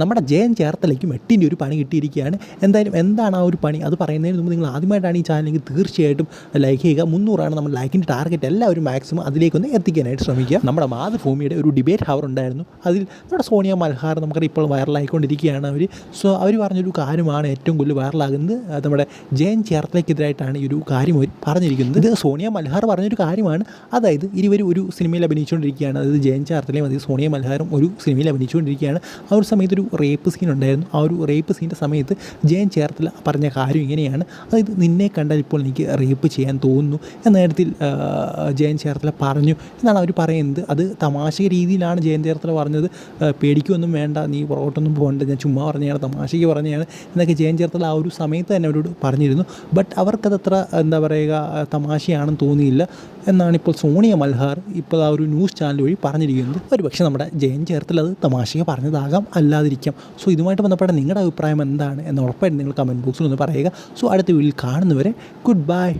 നമ്മുടെ ജയൻ ചേർത്തലയ്ക്കും എട്ടിന്റെ ഒരു പണി കിട്ടിയിരിക്കുകയാണ്. എന്തായാലും എന്താണ് ആ ഒരു പണി? അത് പറയുന്നതിന് മുമ്പ് നിങ്ങൾ ആദ്യമായിട്ടാണ് ഈ ചാനലിലേക്ക് തീർച്ചയായിട്ടും ലൈക്ക് ചെയ്യുക. മുന്നൂറാണ് നമ്മൾ ലൈക്കിന്റെ ടാർഗറ്റ് എല്ലാവരും മാക്സിമം അതിലേക്കൊന്ന് എത്തിക്കാനായിട്ട് ശ്രമിക്കുക. നമ്മുടെ മാതൃഭൂമിയുടെ ഒരു ഡിബേറ്റ് ഹവർ ഉണ്ടായിരുന്നു. അതിൽ നമ്മുടെ സോണിയ മൽഹാർ നമുക്കറിയാം ഇപ്പോൾ വൈറലായിക്കൊണ്ടിരിക്കുകയാണ് അവർ സോ അവർ പറഞ്ഞൊരു കാര്യമാണ് ഏറ്റവും കൂടുതൽ വൈറലാകുന്നത് നമ്മുടെ ജയൻ ചേർത്തലയ്ക്കെതിരായിട്ടാണ് ഈ ഒരു കാര്യം അവർ പറഞ്ഞിരിക്കുന്നത്. ഇത് സോണിയ മൽഹാർ പറഞ്ഞൊരു കാര്യമാണ്. അതായത് ഇരുവരും ഒരു സിനിമയിൽ അഭിനയിച്ചുകൊണ്ടിരിക്കുകയാണ്. അതായത് ജയൻ ചേർത്തലയും അതായത് സോണിയ മൽഹാറും ഒരു സിനിമയിൽ അഭിനയിച്ചുകൊണ്ടിരിക്കുകയാണ്. ആ ഒരു സമയത്ത് ഒരു റേപ്പ് സീൻ ഉണ്ടായിരുന്നു. ആ ഒരു റേപ്പ് സീന്റെ സമയത്ത് ജയൻ ചേർത്തല പറഞ്ഞ കാര്യം ഇങ്ങനെയാണ്. അതായത് നിന്നെ കണ്ടാൽ ഇപ്പോൾ എനിക്ക് റേപ്പ് ചെയ്യാൻ തോന്നുന്നു എന്ന നേരത്തിൽ ജയൻ ചേർത്തല പറഞ്ഞു. എന്നാണ് അവർ പറയുന്നത്. അത് തമാശ രീതിയിലാണ് ജയൻ ചേർത്തല പറഞ്ഞത്. പേടിക്കൊന്നും വേണ്ട നീ പുറകോട്ടൊന്നും പോകണ്ട. ഞാൻ ചുമ്മാ പറഞ്ഞതാണ് തമാശയ്ക്ക് പറഞ്ഞതാണ് എന്നൊക്കെ ജയൻ ചേർത്തല ആ ഒരു സമയത്ത് തന്നെ അവരോട് പറഞ്ഞിരുന്നു. ബട്ട് അവർക്കതത്ര എന്താ പറയുക തമാശയാണെന്ന് തോന്നിയില്ല എന്നാണ് ഇപ്പോൾ സോണിയ മൽഹാർ ഇപ്പോൾ ആ ഒരു ന്യൂസ് ചാനൽ വഴി പറഞ്ഞിരിക്കുന്നത്. ഒരു പക്ഷേ നമ്മുടെ ജയൻ ചേർത്തല അത് തമാശയെ പറഞ്ഞതാകാം. അല്ലാതിരിക്കാം സോ ഇതുമായിട്ട് ബന്ധപ്പെട്ട നിങ്ങളുടെ അഭിപ്രായം എന്താണ് എന്ന് ഉറപ്പായിട്ട് നിങ്ങൾ കമന്റ് ബോക്സിൽ ഒന്ന് പറയുക. സോ അടുത്ത വീഡിയോയിൽ കാണുന്നവരെ ഗുഡ് ബൈ